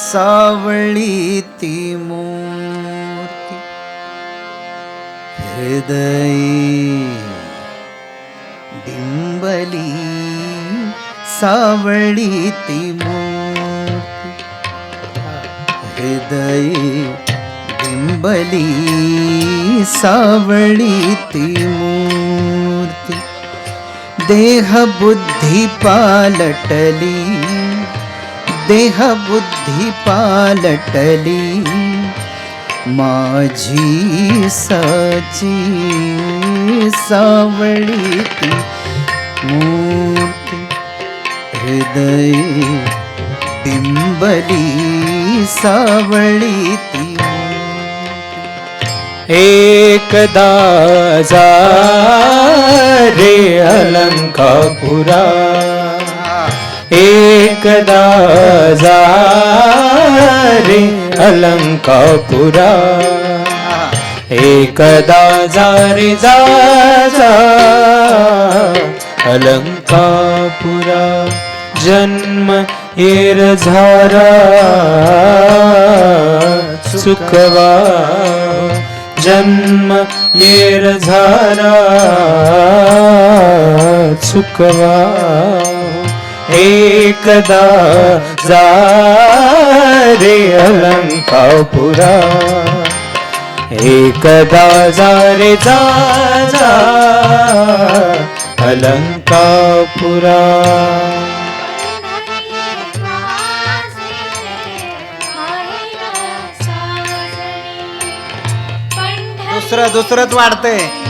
सावळी ती मूर्ती. हृदय डिंबली सावळी ती मूर्ती. हृदय डिंबली सावळी ती मूर्ती. देह बुद्धी पालटली देह बुद्धी पालटली माझी साची सावळी ती मूर्ती हृदय बिंबली सावळी ती एकदा जा रे अलंकापुरा एकदा जा रे अलंकापुरा। एकदा जा रे जा अलंका अलंकापुरा। जन्म येर झारा सुखवा। जन्म येर झारा सुखवा। एकदा जा रे अलंकापुरा. एकदा जा रे जा जा अलंकापुरा. दुसरं दुसरंच वाढतंय.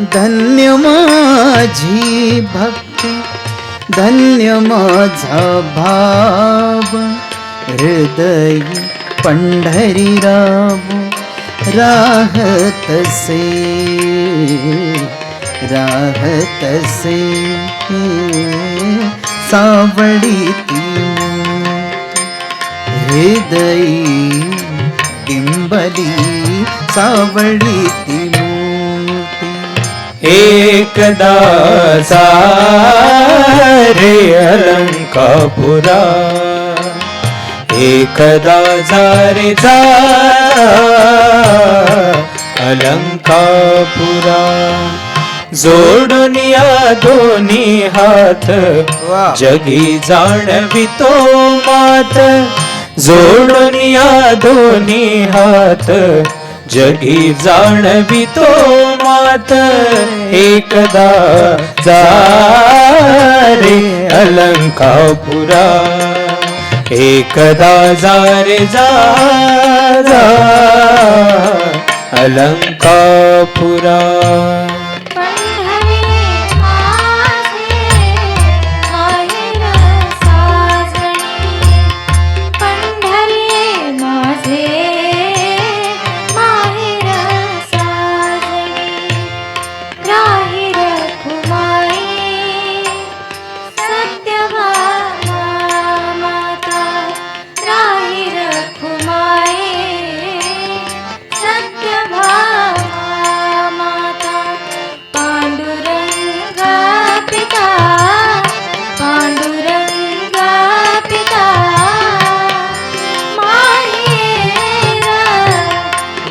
धन्य माझी भक्ती धन्य माझा भाव. हृदय पंढरी राव राहतसे राहतसे सावळी ती हृदयी डिंबली सावळी ती एकदा रे अलंकापुरा. एकदा रे जा अलंकापुरा. जोडून या दोन्ही हात. जगी जाणवितो मात. जोडून या दोन्ही हात. जगी जाणवितो मात एकदा जारे अलंकापुरा. एकदा जारे जा जा अलंकापुरा.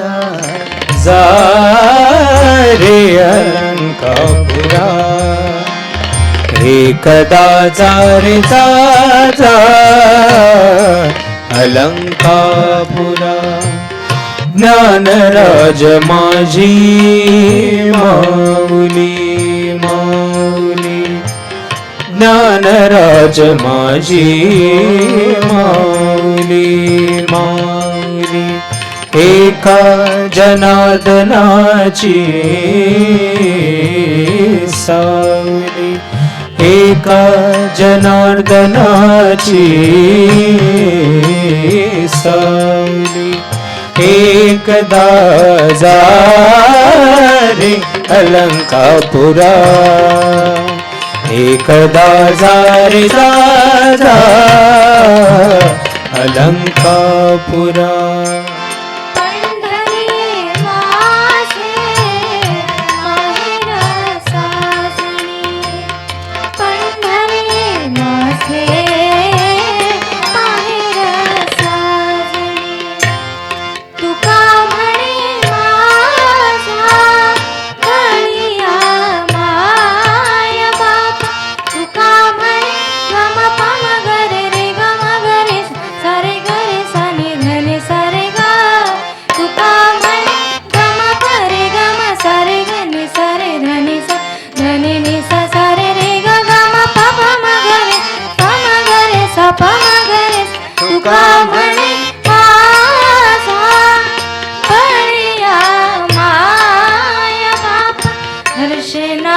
दा। अंकापुरा एकदा जारे जा। जा ज्ञान राज माझी माऊली माऊली। ज्ञान राज माझी माऊली माऊली। एका जनार्दनाची सावली. एका जनार्दनाची सावली. एकदा जारे अलंका अलंकापुरा. एकदा जारे दादा अलंकापुरा.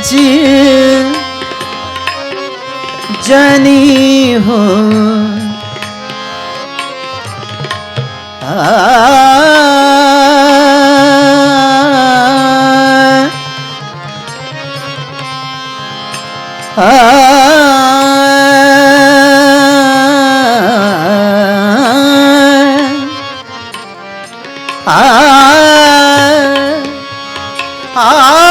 আজিল জানি হো Ah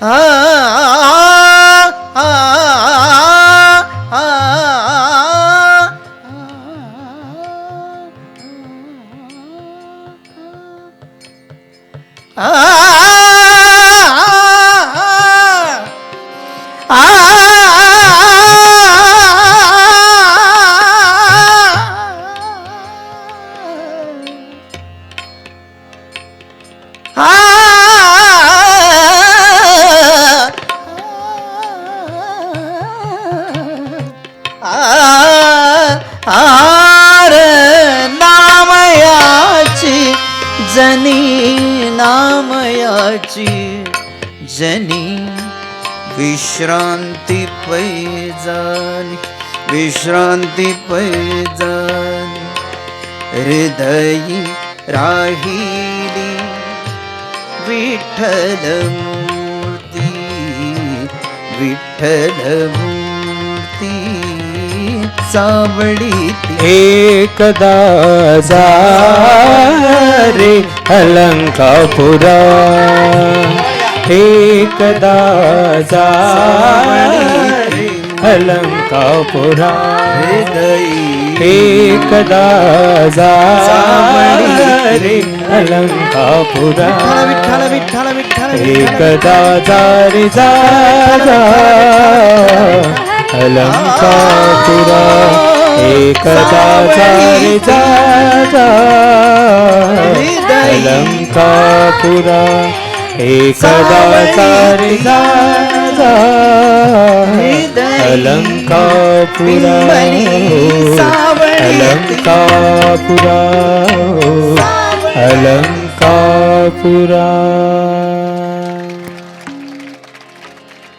啊啊啊啊啊。नी नामया जनी विश्रांती पि जा विश्रन्ति पि जा हृदयी राहि विठली विठल सावळी एकदा जा रे अलंकापुरा। एकदा जा रे अलंकापुरा। हृदयी एकदा जा रे अलंकापुरा। विठ्ठल विठ्ठल विठ्ठल एकदा जा रे जा जा. अलंकापुरा एकदा जा रे जा. जा अलंकापुरा एकदा जा अलंकापुरा अलंकापुरा अलंकापुरा